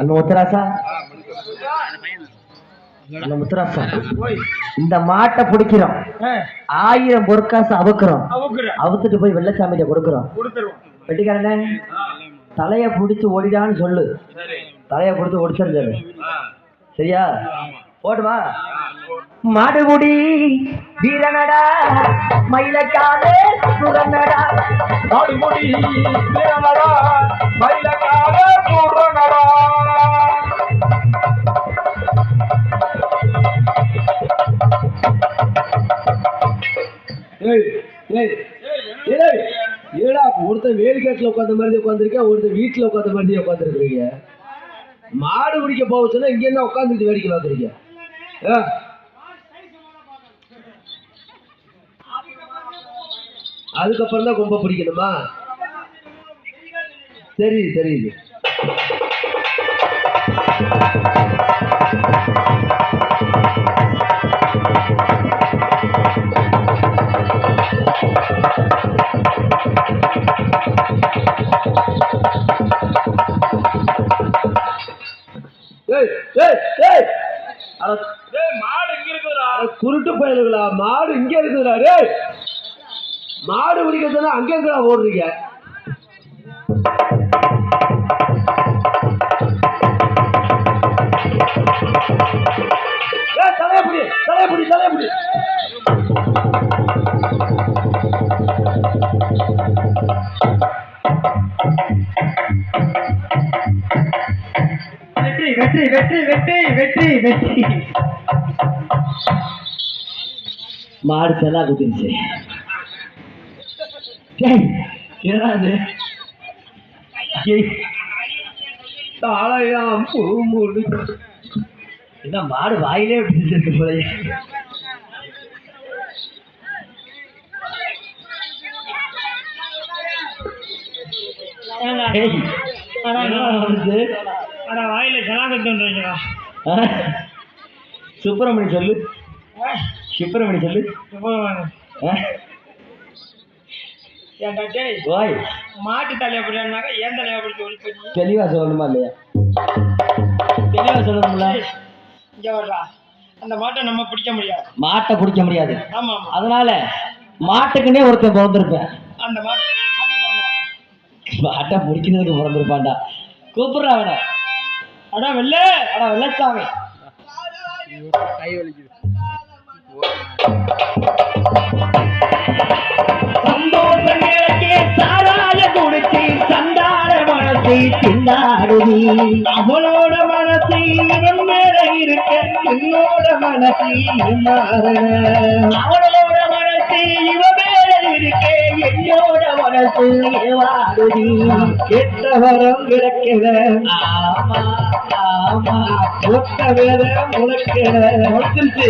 அந்த முத்துராசா? அந்த முத்துராசா இந்த மாட்டை பிடிக்கிறோம். ஆயிரம் பொற்காசு அவுக்குறோம். அவுத்துட்டு போய் வெள்ளச்சாமிகிட்ட கொடுக்குறோம். வெட்டிக்காரனே தலைய பிடிச்சு ஓடிடான்னு சொல்லு. தலைய பிடிச்சு ஒடிச்சிருந்தாரு சரியா? போட்டுமா மாடுகுடி வீரனடா. மயிலக்காலே சுரனடா. மாடுகுடி வீரனடா மயிலக்காலே சுரனடா ஏய் ஏய் ஏய் ஏடா ஒருத்தன் வேலிக்காட்டுல உட்காந்த மாதிரி உட்காந்துருக்கேன் ஒருத்தன் வீட்டுல உட்காந்த மாதிரி உட்காந்துருக்கீங்க மாடு பிடிக்க போக சொன்னா இங்க என்ன உட்காந்துட்டு வேடிக்கை பார்க்குறீங்க. அதுக்கப்புறம் தான் கொம்ப பிடிக்கணுமா? சரி தெரியுது அட குருட்டு பயலுங்களா மாடு இங்க இருக்குதுடா டேய். மாடு பிடிக்க சொன்னா அங்க எங்கடா ஓடுறீங்க தலையப்புடி தலையப்புடி தலையப்புடி. வெற்றி வெற்றி வெற்றி வெற்றி வெற்றி மாடு செல்லா குத்திருச்சு ஏய், தாளையாம் பூமுடி என்ன மாடு வாயிலே விட்டு? ஆனா வாயில ஜனாதத்தன்றீங்களா? சுப்பிரமணி சொல்லு. சுப்பிரமணி சொல்லு. ஆ? ஏன்டா டேய் ஓய். மாட்டு தலையை பிடினாக்கா ஏன் தலையை பிடிச்சி ஒழிச்சு தெளிவா சொல்லணுமா இல்லையா? தெளிவா சொல்லணும்ல. இங்க வர்றா. அந்த மாட்டை நம்ம பிடிக்க முடியாது. மாட்டை பிடிக்க முடியாது. ஆமா ஆமா. அதனால மாட்டுக்குன்னே ஒருத்தன் பிறந்திருப்பேன். அந்த மாட்டு மாட்டு பிடிக்கிறதுக்கு பிறந்திருப்பான்டா. கூப்பிடுறா அவனை. அடா வெள்ள. அடா வெள்ளச்சாமி சந்தோஷம் மனசை திண்டாடுதி அவளோட மனசை இவன் மேல இருக்க என்னோட மனசை மாறன அவளோட மனசை இவ மேல இருக்க என்னோட மனசு வாடுதி கெட்ட வரம் கிடக்கிற ஆமா ஆமா. ஒத்த வேற முளைச்சிருச்சு.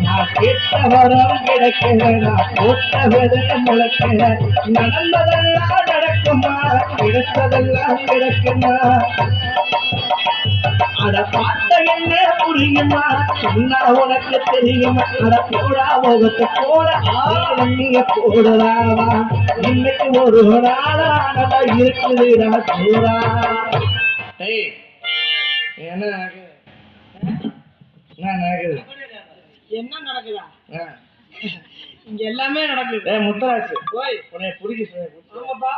நான் கெட்ட வரம் கிடக்கிற நான் ஒத்த வேற முளைக்கிற நடந்ததெல்லாம் கிடைத்ததெல்லாம் கிடைக்குமா? அட பார்த்த என்ன புரியுமா? சொன்னா உனக்கு தெரியுமா? அட போடா முகத்து போட ஆரம்பிய போடலாமா இன்னைக்கு ஒரு நாளானதா இருக்குதுடா சூடா ஏய் என்ன நடக்குது? என்ன நடக்குது? என்ன நடக்குதா? ஆ. இங்க எல்லாமே நடக்குது. முத்தராசு ஓய். உன்னை பிடிக்க ஆமாப்பா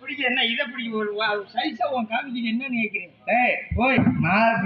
பிடிக்க என்ன இதை பிடிக்க ஒரு சைஸா உன் காமிக்கு என்னன்னு கேட்கிறேன். ஏய் போய் நான்